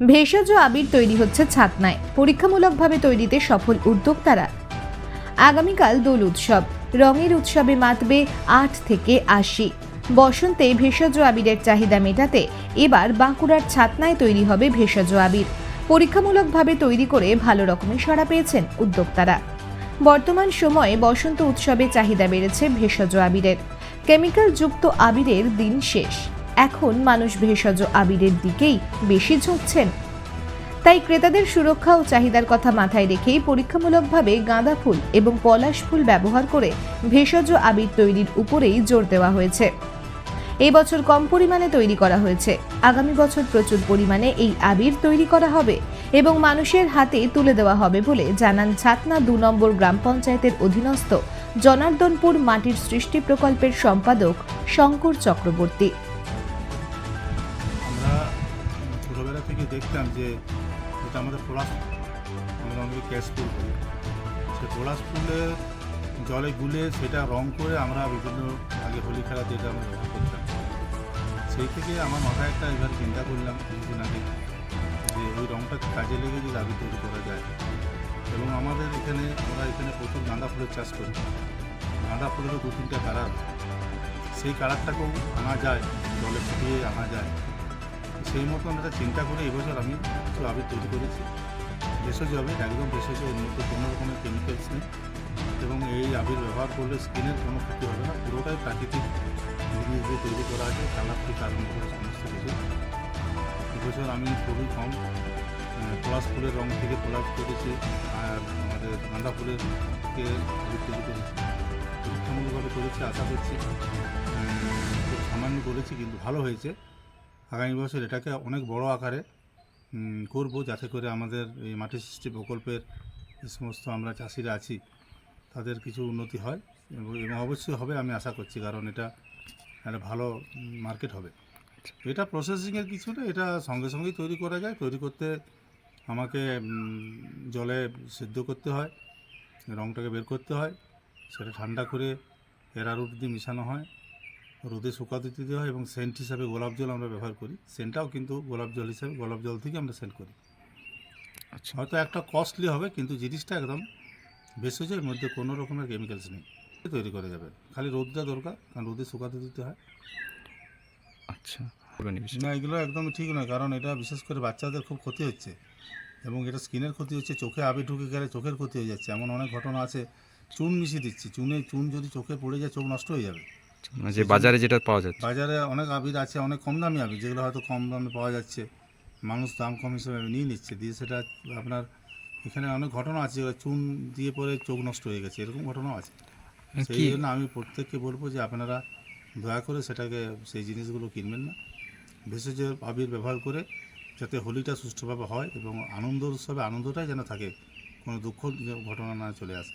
ভেষজ আবির তৈরি হচ্ছে ছাতনায়। পরীক্ষামূলকভাবে তৈরিতে সফল উদ্যোক্তারা। আগামীকাল দোল উৎসব। রঙের উৎসবে মাতবে আট থেকে আশি। বসন্তে ভেষজ আবিরের চাহিদা মেটাতে এবার বাঁকুড়ার ছাতনায় তৈরি হবে ভেষজ আবির। পরীক্ষামূলকভাবে তৈরি করে ভালো রকমের সাড়া পেয়েছেন উদ্যোক্তারা। বর্তমান সময়ে বসন্ত উৎসবে চাহিদা বেড়েছে ভেষজ আবিরের। কেমিক্যাল যুক্ত আবিরের দিন শেষ। এখন মানুষ ভেষজ আবিরের দিকেই বেশি ঝুঁকছেন। তাই ক্রেতাদের সুরক্ষা ও চাহিদার কথা মাথায় রেখেই পরীক্ষামূলকভাবে গাঁদা ফুল এবং পলাশ ফুল ব্যবহার করে ভেষজ আবির তৈরির উপরেই জোর দেওয়া হয়েছে। এই বছর কম পরিমাণে তৈরি করা হয়েছে। আগামী বছর প্রচুর পরিমাণে এই আবির তৈরি করা হবে এবং মানুষের হাতে তুলে দেওয়া হবে বলে জানান ছাতনা দু নম্বর গ্রাম পঞ্চায়েতের অধীনস্থ জনার্দনপুর মাটির সৃষ্টি প্রকল্পের সম্পাদক শঙ্কর চক্রবর্তী। ছোটোবেলা থেকে দেখতাম যে এটা আমাদের পলাশ আমরা অনেকে ক্যাশ ফুল করি সে পলাশ ফুলের জলে গুলে সেটা রং করে আমরা বিভিন্ন আগে হোলি খেলাতে এটা আমরা ব্যবহার করতাম। সেই থেকে আমার মাথায় একটা এবার চিন্তা করলাম কিছুদিন আগে যে ওই রংটা কাজে লেগে যদি আগে তৈরি করা যায়। এবং আমাদের এখানে, আমরা এখানে প্রচুর গাঁদা ফুলের চাষ করি। গাঁদা ফুলেরও দু তিনটা কালার সেই কালারটাকেও আনা যায়, জলে ফুটিয়ে আনা যায়। সেই মতন একটা চিন্তা করে এবছর আমি কিছু আবির তৈরি করেছি। ভেষজ আবির, একদম ভেষজ মধ্যে কোনো রকমের কেমিক্যালস নেই এবং এই আবির ব্যবহার করলে স্কিনের কোনো ক্ষতি হবে না, পুরোটাই প্রাকৃতিক জিনিস দিয়ে তৈরি করা আছে, কালার থেকে আরম্ভ করে সমস্ত কিছু। এবছর আমি খুবই কম পলাশ ফুলের রং থেকে পলাশ করেছি, আর আমাদের গাঁদা ফুলের থেকে আবির তৈরি করেছি। পরীক্ষামূলকভাবে করেছি, আশা করছি খুব সামান্য করেছি, কিন্তু ভালো হয়েছে। আগামী বছর এটাকে অনেক বড় আকারে করব যাতে করে আমাদের এই মাটি সৃষ্টি প্রকল্পের যে সমস্ত আমরা চাষিরা আছি, তাদের কিছু উন্নতি হয় এবং এবং অবশ্যই হবে আমি আশা করছি, কারণ এটা একটা ভালো মার্কেট হবে। এটা প্রসেসিংয়ের কিছু না, এটা সঙ্গে সঙ্গেই তৈরি করা যায়, তৈরি করতে আমাকে জলে সিদ্ধ করতে হয় রঙটাকে বের করতে হয়, সেটা ঠান্ডা করে এরারুট দিয়ে মিশানো হয় রোদে শুকাতে দিতে হয় এবং সেন্ট হিসাবে গোলাপ জল আমরা ব্যবহার করি। সেন্টটাও কিন্তু গোলাপ জল হিসাবে গোলাপ জল থেকে আমরা সেন্ট করি। আচ্ছা। হয়তো একটা কস্টলি হবে কিন্তু জিনিসটা একদম ভেষজ এর মধ্যে কোনো রকমের কেমিক্যালস নেই। তৈরি করা যাবে। খালি রোদটা দরকার কারণ রোদে শুকাতে দিতে হয়। আচ্ছা? না এগুলো একদম ঠিক নয় কারণ এটা বিশেষ করে বাচ্চাদের খুব ক্ষতি হচ্ছে। এবং এটা স্কিনের ক্ষতি হচ্ছে চোখে আবি ঢুকে গেলে চোখের ক্ষতি হয়ে যাচ্ছে। এমন অনেক ঘটনা আছে চুন মিশিয়ে দিচ্ছি। চুনে চুন যদি চোখে পড়ে যায় চোখ নষ্ট হয়ে যাবে। মানে যে বাজারে যেটা পাওয়া যাচ্ছে। বাজারে অনেক আবির আছে অনেক কম দামি আবির যেগুলো হয়তো কম দামে পাওয়া যাচ্ছে। মানুষ দাম কম হিসেবে নিয়ে নিচ্ছে দিয়ে সেটা আপনার এখানে অনেক ঘটনা আছে যেগুলো চুন দিয়ে পরে চোখ নষ্ট হয়ে গেছে এরকম ঘটনাও আছে। সেই জন্য আমি প্রত্যেককে বলব যে আপনারা দয়া করে সেটাকে সেই জিনিসগুলো কিনবেন না। ভেষজ আবির ব্যবহার করে যাতে হোলিটা সুষ্ঠুভাবে হয় এবং আনন্দ উৎসবে আনন্দটাই যেন থাকে কোনো দুঃখ ঘটনা না চলে আসে।